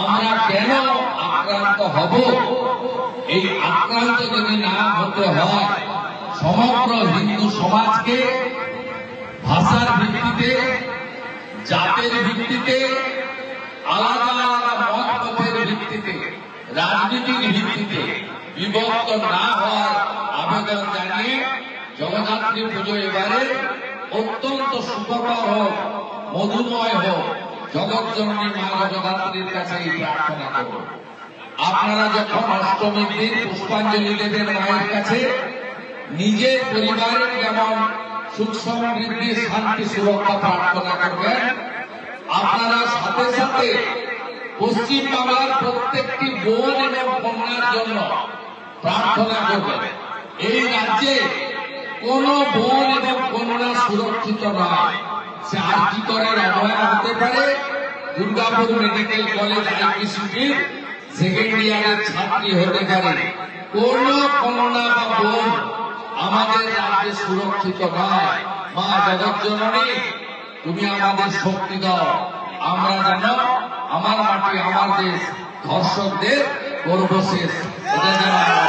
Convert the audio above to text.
আমরা কেন আক্রান্ত হব? এই আক্রান্ত যদি না হতে হয়, সমগ্র হিন্দু সমাজকে ভাষার ভিত্তিতে, জাতের ভিত্তিতে, আলাদা আলাদা মত পথের ভিত্তিতে, রাজনীতির ভিত্তিতে বিভক্ত না হওয়ার আবেদন জানিয়ে জগদ্ধাত্রী পুজো এবারে অত্যন্ত সুখকর হোক, মধুময় হোক কাছে আপনারা যখন অষ্টমীর দিন পুষ্পাঞ্জলি দেবেন মায়ের কাছে, নিজের পরিবারের যেমন সুখ সমৃদ্ধি শান্তি, সুরক্ষা প্রার্থনা করবেন, আপনারা সাথে সাথে পশ্চিম বাংলার প্রত্যেকটি বোন এবং কন্যার জন্য প্রার্থনা করবেন। এই রাজ্যে কোন বোন এবং কন্যা সুরক্ষিত নয়। কলেজ ছাত্রী হতে পারে। আমাদের সুরক্ষিত নয়। মা জগৎজননী তুমি আমাদের শক্তি দাও। আমরা যেন আমার মাটি, আমার দেশ ধর্ষকদের গর্ব শেষ এটা যেন